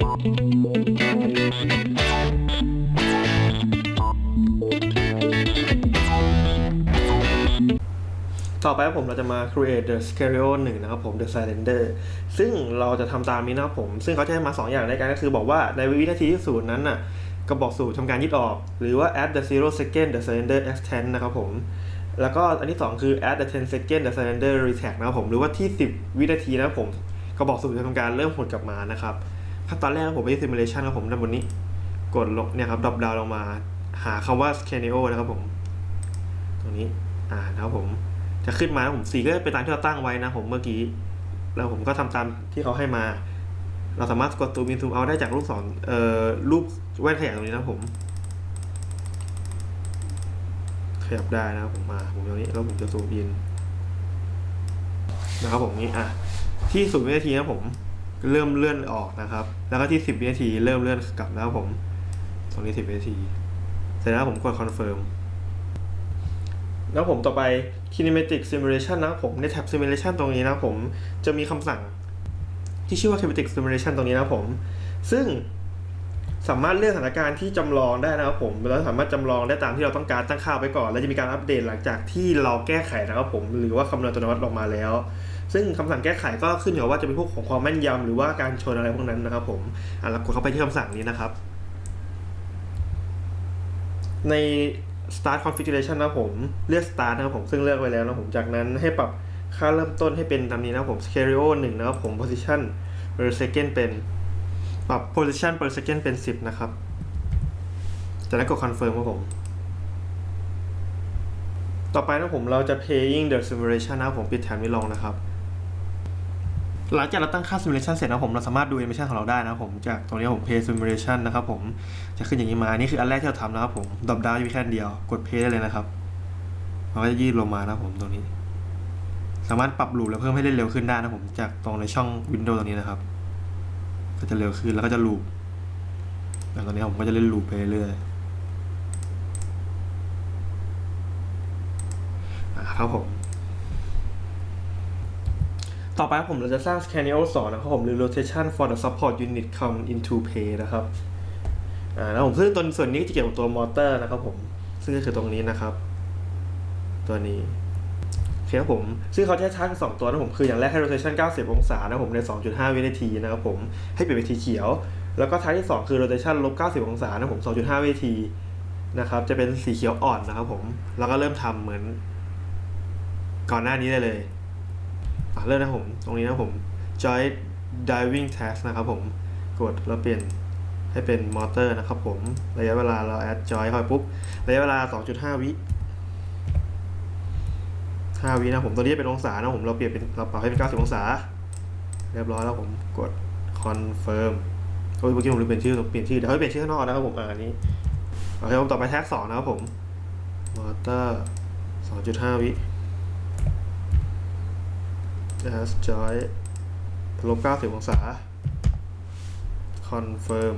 ต่อไปครับผมเราจะมา create the stereo 1นะครับผม the cylinder ซึ่งเราจะทำตามนี้นะครับผม ซึ่งเขาจะให้มา 2 อย่างในการก็คือบอกว่าในวินาทีที่ศูนย์นั้นน่ะกระบอกสูบทำการยึดออก หรือว่า at the zero second the cylinder extend นะครับผม แล้วก็อันที่ 2 คือ at the 10 second the cylinder retract นะครับผม หรือว่าที่ 10 วินาทีนะครับผม กระบอกสูบจะทำการเริ่มหดกลับมานะครับ ขั้นตอนแรกผมไปที่ simulation ครับผมด้านบนนี้ กดลงเนี่ยครับ drop down ลงมา หาคำว่า scenario นะครับผม ตรงนี้ อ่านะครับผม จะขึ้นมาแล้วผมสีก็จะเป็นตามที่เราตั้งไว้นะผมเมื่อกี้ แล้วผมก็ทำตามที่เขาให้มา เราสามารถกดตัวมินซูมเอาได้จากรูปศรเอ่อรูปแว่นขยายตรงนี้นะผมขยับได้นะครับผมมาผมตรงนี้แล้วผมจะซูมอินนะครับผมนี้อะที่ศูนย์วินาทีนะผม เริ่มเลื่อนออกนะครับ แล้วก็ที่สิบวินาทีเริ่มเลื่อนกลับนะครับผม ตรงนี้สิบวินาที เสร็จแล้วผมกดคอนเฟิร์มแล้วผมต่อไป kinematic simulation นะผมในแท็บ simulation ตรงนี้นะผมจะมีคำสั่งที่ชื่อว่า kinematic simulation ตรงนี้นะผม ซึ่งสามารถเลือกสถานการณ์ที่จำลองได้นะครับผมแล้วสามารถจำลองได้ตามที่เราต้องการตั้งค่าไว้ก่อน แล้วจะมีการอัปเดตหลังจากที่เราแก้ไขนะครับผม หรือว่าคำนวณอัตโนมัตออกมาแล้ว ซึ่งคำสั่งแก้ไขก็ขึ้นอยู่ว่าจะเป็นพวกของความแม่นยำหรือว่าการชนอะไรพวกนั้นนะครับ ผมอะเรากดเข้าไปที่คำสั่งนี้นะครับ ใน start configuration นะผมเลือก start นะครับผมซึ่งเลือกไว้แล้วนะผมจากนั้นให้ปรับค่าเริ่มต้นให้เป็นตามนี้นะครับผม stereo 1นะครับผม position per second เป็นปรับ position per second เป็น 10 นะครับ จากนั้นกด confirm ครับผม ต่อไปนะผมเราจะ playing the simulation นะครับผมปิดแถบนี้ลงนะครับ หลังจากเราตั้งค่า simulation เสร็จนะผมเราสามารถดู animation ของเราได้นะผมจากตรงนี้ผม play simulation นะครับผมจะขึ้นอย่างนี้มานี่คืออันแรกที่เราทำนะครับผมดรอปดาวอยู่แค่เดียวกด play ได้เลยนะครับมันก็จะยืดลงมานะครับผมตรงนี้ สามารถปรับลูปและเพิ่มให้เล่นเร็วขึ้นได้นะผมจากตรงในช่อง Windows ตรงนี้นะครับ ก็จะเร็วขึ้นแล้วก็จะลูปแล้วตอนนี้ผมก็จะเล่นลูปไปเรื่อยๆอะครับผม ต่อไปผมเราจะสร้าง scenario 2นะครับผมหรือ rotation for the support unit come into play นะครับอ่าแล้วผมซึ่งตัวส่วนนี้จะเกี่ยวกับตัวมอเตอร์นะครับผมซึ่งก็คือตรงนี้นะครับ ตัวนี้โอเคครับผม ซึ่งเขาจะให้ชาร์จสองตัวนะผมคืออย่างแรกให้ rotation 90 องศานะผมใน 2.5 วินาทีนะครับผมให้เปลี่ยนเป็นสีเขียว แล้วก็ท้ายที่ 2 คือ rotation ลบ 90 องศานะผม 2.5 วินาทีนะครับจะเป็นสีเขียวอ่อนนะครับผมแล้วก็เริ่มทำเหมือนก่อนหน้านี้ได้เลย อะเริ่มนะผม ตรงนี้นะผม joint diving task นะครับผม กดแล้วเปลี่ยนให้เป็นมอเตอร์นะครับผม ระยะเวลาเรา add joint เข้าไปปุ๊บ ระยะเวลา 2.5 วิ5วินะผม ตัวนี้เป็นองศานะผม เราเปลี่ยนเป็นเราปรับให้เป็น 90 องศา เรียบร้อยแล้วผม กด confirm โอ้ยเมื่อกี้ผมลืมเปลี่ยนชื่อต้องเปลี่ยนชื่อเดี๋ยวให้เปลี่ยนชื่อข้างนอกนะครับผมอ่าอันนี้โอเคผมต่อไปแท็กสองนะครับผมมอเตอร์2.5วิ as joy ลบ90 องศา confirm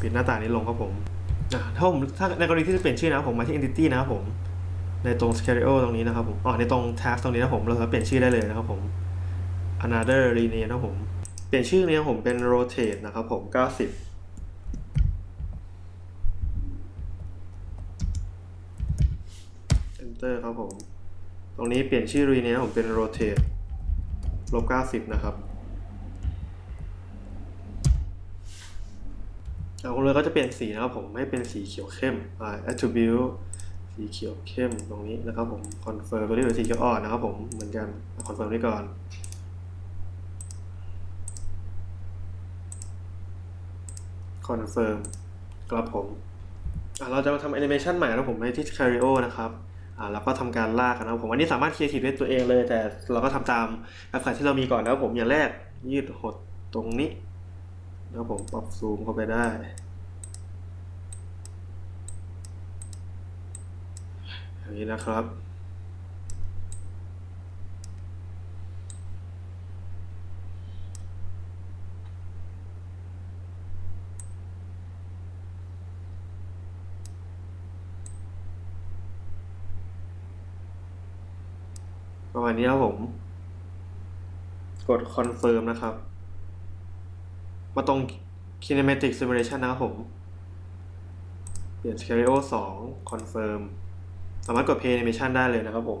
ปิดหน้าต่างนี้ลงครับผมถ้าผมถ้าในกรณีที่จะเปลี่ยนชื่อนะครับผมมาที่ entity นะครับผม ในตรง stereo ตรงนี้นะครับผมอ๋อในตรง task ตรงนี้นะผมเราสามารถเปลี่ยนชื่อได้เลยนะครับผม another rename นะครับผม เปลี่ยนชื่อนี้ผมเป็น rotate นะครับผม 90ครับผม ตรงนี้เปลี่ยนชื่อ rename ผมเป็น rotate ลบ90นะครับเอาเลยก็จะเปลี่ยนสีนะครับผมให้เป็นสีเขียวเข้มอ่า attribute สีเขียวเข้มตรงนี้นะครับผม confirm ตัวนี้เป็นสีเขียวอ่อนนะครับผมเหมือนกัน confirm ไว้ก่อน confirm ครับผมเราจะมาทำแอนิเมชันใหม่นะผมในที่ Cario นะครับ แล้วก็ทำการลากนะครับผมอันนี้สามารถ creative ด้วยตัวเองเลย แต่เราก็ทำตามแบบแผนที่เรามีก่อนแล้วผมอย่างแรกยืดหดตรงนี้แล้วผมปรับซูมเข้าไปได้ อย่างนี้นะครับ ประมาณนี้ครับผม กด confirm นะครับ มาตรง kinematic simulation นะครับผม เปลี่ยน Scario 2 confirm สามารถกด play animation ได้เลยนะครับผม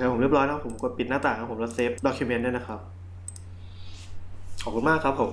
เคผมเรียบร้อยแล้วผมกดปิดหน้าต่างครับผมแล้วเซฟด็อกิเมนต์ด้วยนะครับ ขอบคุณมากครับผม